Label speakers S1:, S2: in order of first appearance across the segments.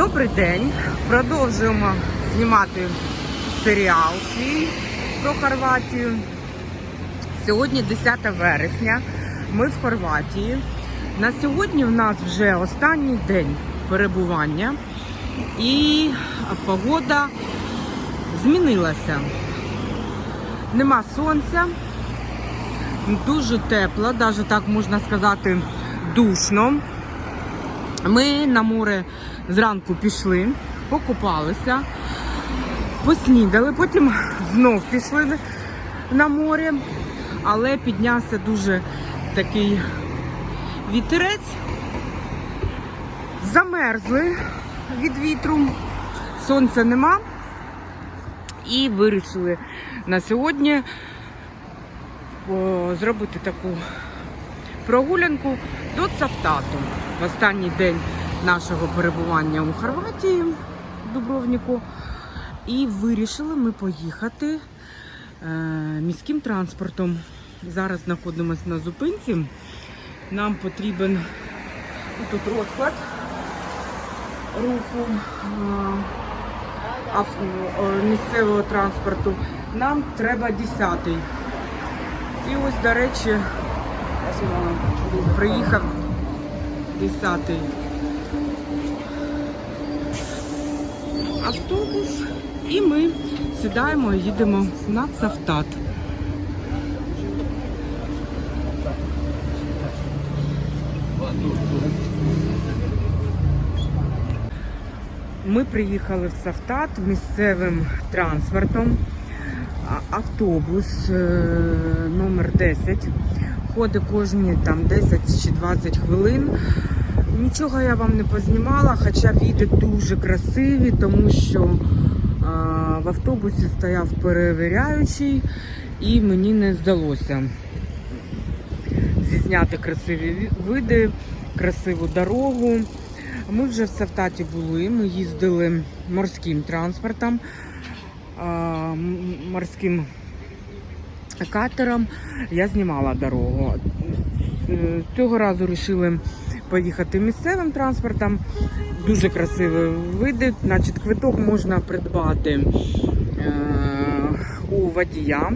S1: Добрий день. Продовжуємо знімати серіал свій про Хорватію. Сьогодні 10 вересня. Ми в Хорватії. На сьогодні в нас вже останній день перебування і погода змінилася. Нема сонця, дуже тепло, навіть так можна сказати, душно. Ми на море зранку пішли, покупалися, поснідали, потім знов пішли на море, але піднявся дуже такий вітерець. Замерзли від вітру, сонця нема. І вирішили на сьогодні зробити таку прогулянку до Цавтату в останній день нашого перебування у Хорватії в Дубровнику. І вирішили ми поїхати е, міським транспортом. Зараз знаходимося на зупинці. Нам потрібен тут розклад руху е, е, місцевого транспорту. Нам треба 10-й. І ось, до речі, приїхав 10-й автобус, і ми сідаємо і їдемо на Цавтат. Ми приїхали в Савтат місцевим транспортом. Автобус е, номер 10. Ходить кожні там 10 чи 20 хвилин. Нічого я вам не познімала, хоча віди дуже красиві, тому що а, в автобусі стояв перевіряючий і мені не здалося зізняти красиві види, красиву дорогу. Ми вже в Савтаті були, ми їздили морським транспортом, а, морським катером. Я знімала дорогу. Е, Цього разу вирішили поїхати місцевим транспортом. Дуже красиві види. Значить, квиток можна придбати е, у водія.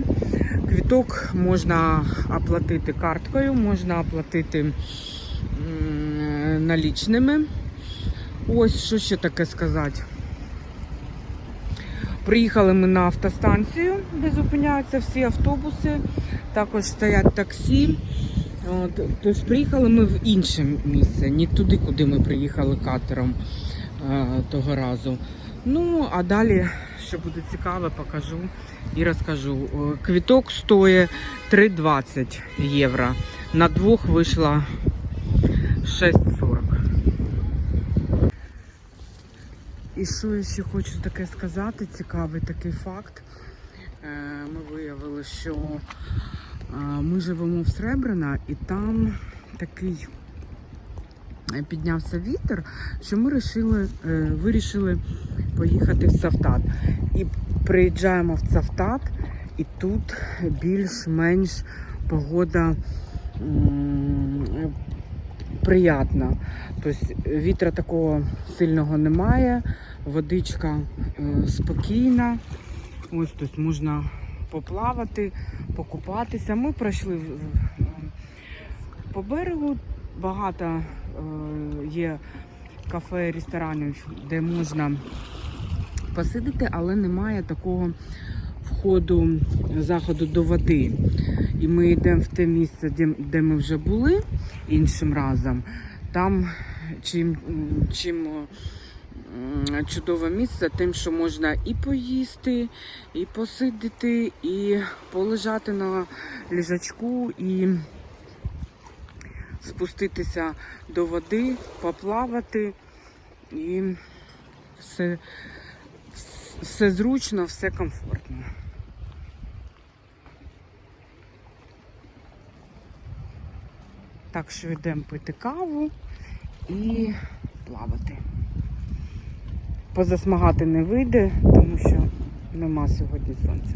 S1: Квиток можна оплатити карткою, можна оплатити налічними. Ось що ще таке сказати. Приїхали ми на автостанцію, де зупиняються всі автобуси. Також стоять таксі. Тож приїхали ми в інше місце, не туди, куди ми приїхали катером е, того разу. Ну, а далі, що буде цікаво, покажу і розкажу. Е, Квіток стоїть 3,20 євро. На двох вийшло 6,40. І що я ще хочу таке сказати, цікавий такий факт. Е, Ми виявили, що е, ми живемо в Сребрина і там такий е, піднявся вітер, що ми вирішили, вирішили поїхати в Савтат. І приїжджаємо в Цавтат, і тут більш-менш погода м, приятна. Тобто вітра такого сильного немає, водичка е, спокійна. Ось тут можна поплавати, покупатися. Ми пройшли по берегу. Багато е, є кафе, ресторанів, де можна посидіти, але немає такого входу заходу до води. І ми йдемо в те місце, де, де ми вже були іншим разом. Там чим, чим чудове місце, тим, що можна і поїсти, і посидіти, і полежати на ліжачку, і спуститися до води, поплавати. І все, все зручно, все комфортно. Так що йдемо пити каву і плавати. Позасмагати не вийде, тому що нема сьогодні сонця.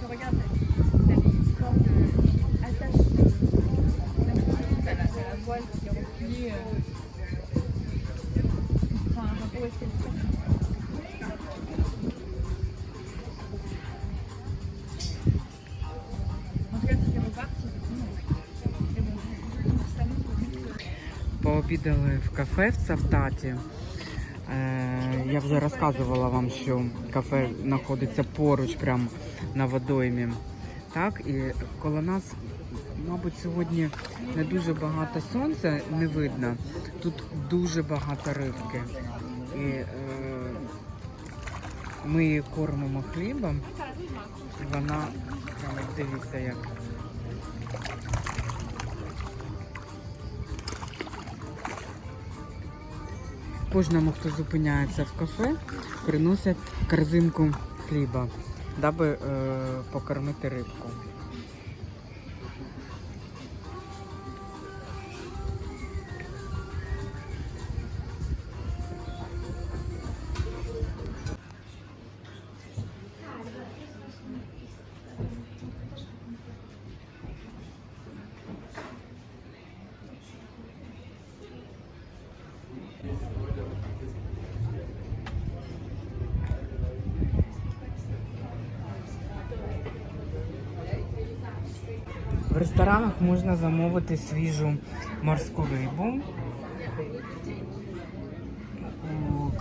S2: Ça avait l'air
S1: Пообідали в кафе в Цавтаті. Е, я вже розказувала вам, що кафе знаходиться поруч, прямо на водоймі. Так, і коло нас, мабуть, сьогодні не дуже багато сонця, не видно. Тут дуже багато рибки. І е, ми її кормимо хлібом. Вона, дивіться, як Кожному, хто зупиняється в кафе, приносять корзинку хліба, даби е, покормити рибку. Ресторанах можна замовити свіжу морську рибу,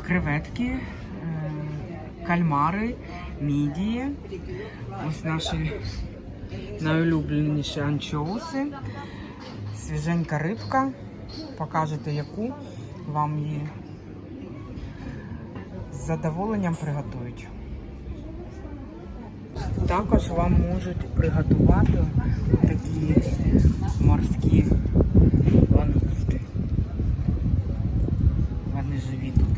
S1: креветки, е, кальмари, мідії. Ось наші найулюбленіші анчоуси. Свіженька рибка. Покажете яку вам її з задоволенням приготують. Також вам можуть приготувати такі морські лангусти. Вони живі тут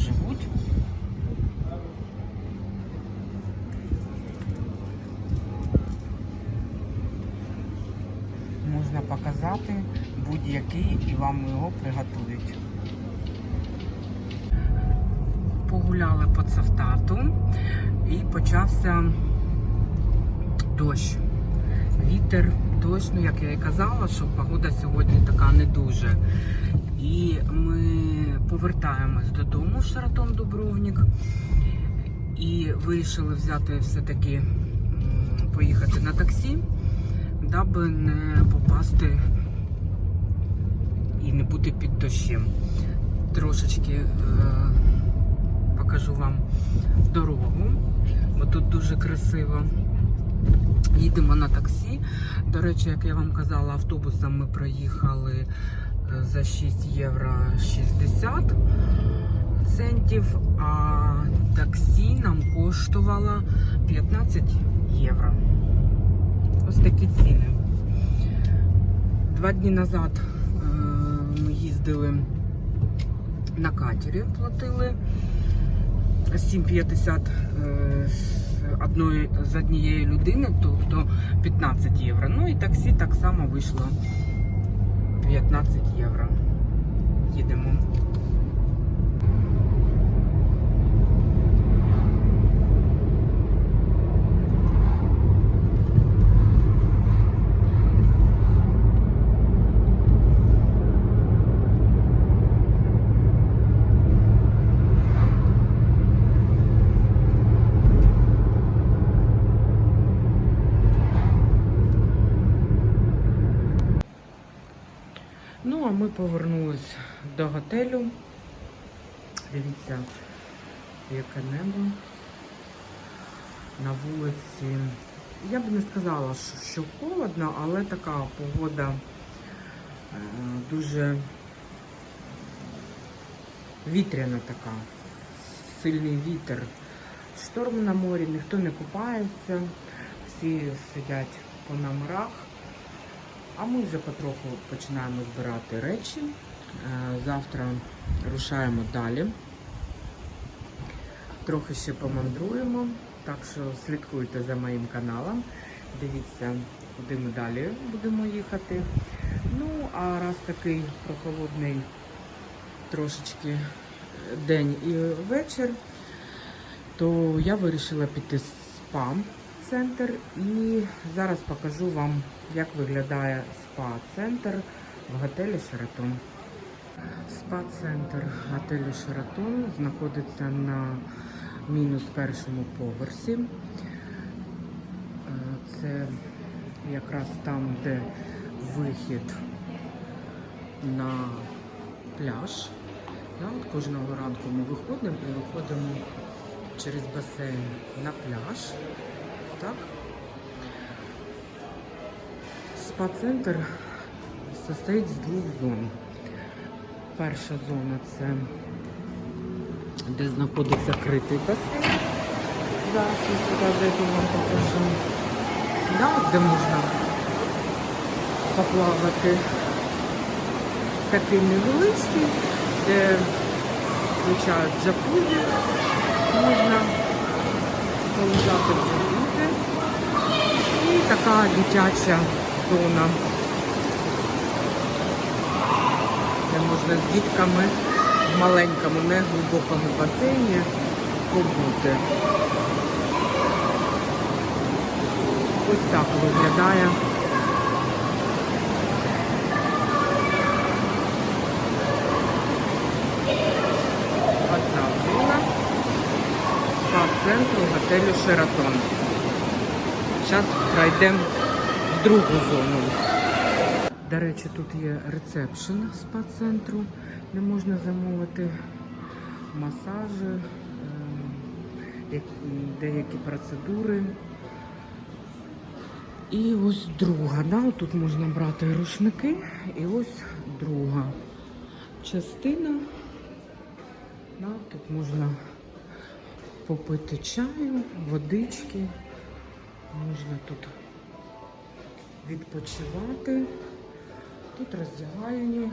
S1: живуть. Можна показати будь-який і вам його приготують. Погуляли по Цавтату і почався дощ. Вітер, дощ, ну як я і казала, що погода сьогодні така не дуже. І ми повертаємось додому в Шаратон Дубровник. І вирішили взяти все-таки поїхати на таксі, даби не попасти і не бути під дощем. Трошечки е, покажу вам дорогу, бо тут дуже красиво. Їдемо на таксі. До речі, як я вам казала, автобусом ми проїхали е, за 6 євро 60 центів, а таксі нам коштувало 15 євро. Ось такі ціни. Два дні назад е, ми їздили на катері, платили 7,50 е, одної з однієї людини, тобто 15 євро. Ну і таксі так само вийшло 15 євро. Їдемо. Ну, повернулись до готелю. Дивіться, яке небо. На вулиці. Я б не сказала, що- що холодно, але така погода е, дуже вітряна така. Сильний вітер. Шторм на морі, ніхто не купається, всі сидять по номерах. А ми вже потроху починаємо збирати речі. Е, Завтра рушаємо далі. Трохи ще помандруємо, так що слідкуйте за моїм каналом. Дивіться, куди ми далі будемо їхати. Ну, а раз такий прохолодний трошечки день і вечір, то я вирішила піти в спа-центр і зараз покажу вам, як виглядає спа-центр в готелі Шератон. Спа-центр готелю Шератон знаходиться на мінус першому поверсі. Це якраз там, де вихід на пляж. От кожного ранку ми виходимо і виходимо через басейн на пляж. Так? Спа-центр состоїть з двох зон. Перша зона це де знаходиться критий басейн. Зараз я сюди вам покажу. Да, де можна поплавати. Такий невеличкий, де включають джакузі, можна полежати. І така дитяча зона, де можна з дітками в маленькому, не глибокому басейні побути. Ось так виглядає. Одна зона спа-центру готелю Шератон. Зараз пройдемо в другу зону. До речі, тут є рецепшн спа-центру, де можна замовити масажі, ем, деякі процедури. І ось друга, да, тут можна брати рушники, і ось друга частина. Да, тут можна попити чаю, водички, можна тут відпочивати. Тут роздягальні, е,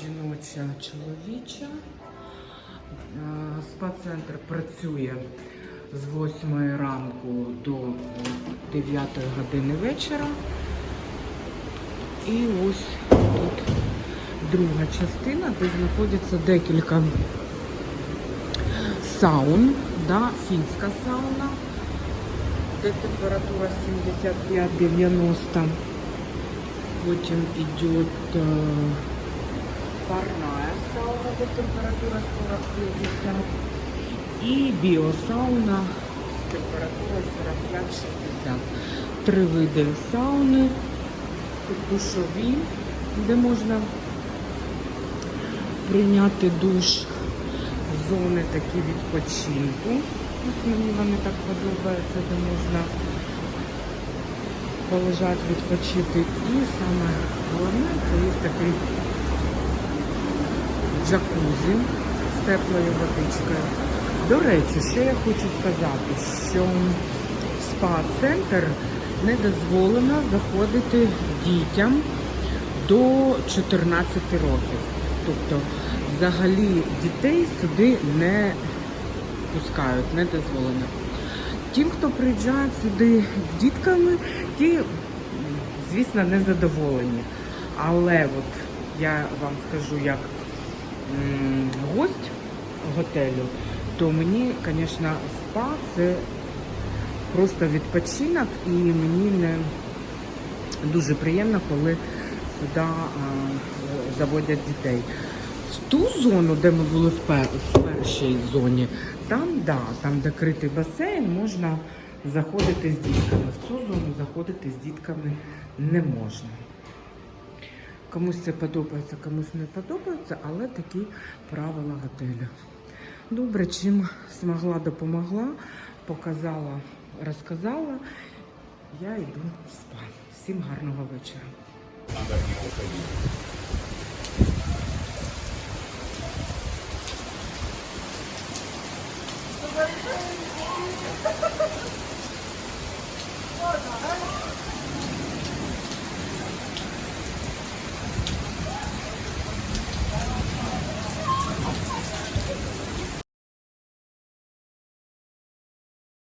S1: жіноча, чоловіча. Е, Спа-центр працює з 8 ранку до 9 години вечора. І ось тут друга частина, де знаходиться декілька саун, да, фінська сауна, де температура 75-90. Потім йде парная сауна, де температура 40-50. І біосауна, температура 45-60. Три види сауни, душові, де можна прийняти душ, зони такі відпочинку. Ось мені вони так подобаються, де можна полежати, відпочити. І саме головне, це є такий джакузі з теплою водичкою. До речі, ще я хочу сказати, що в спа-центр не дозволено заходити дітям до 14 років. Тобто, взагалі дітей сюди не пускають, не дозволено. Тим, хто приїжджає сюди з дітками, ті, звісно, не задоволені. Але от я вам скажу, як гость готелю, то мені, звісно, спа це просто відпочинок і мені не дуже приємно, коли сюди заводять дітей. Ту зону, де ми були в, пер, в першій зоні, там, да, там, де критий басейн, можна заходити з дітками. В цю зону заходити з дітками не можна. Комусь це подобається, комусь не подобається, але такі правила готелю. Добре, чим змогла, допомогла, показала, розказала. Я йду в спа. Всім гарного вечора.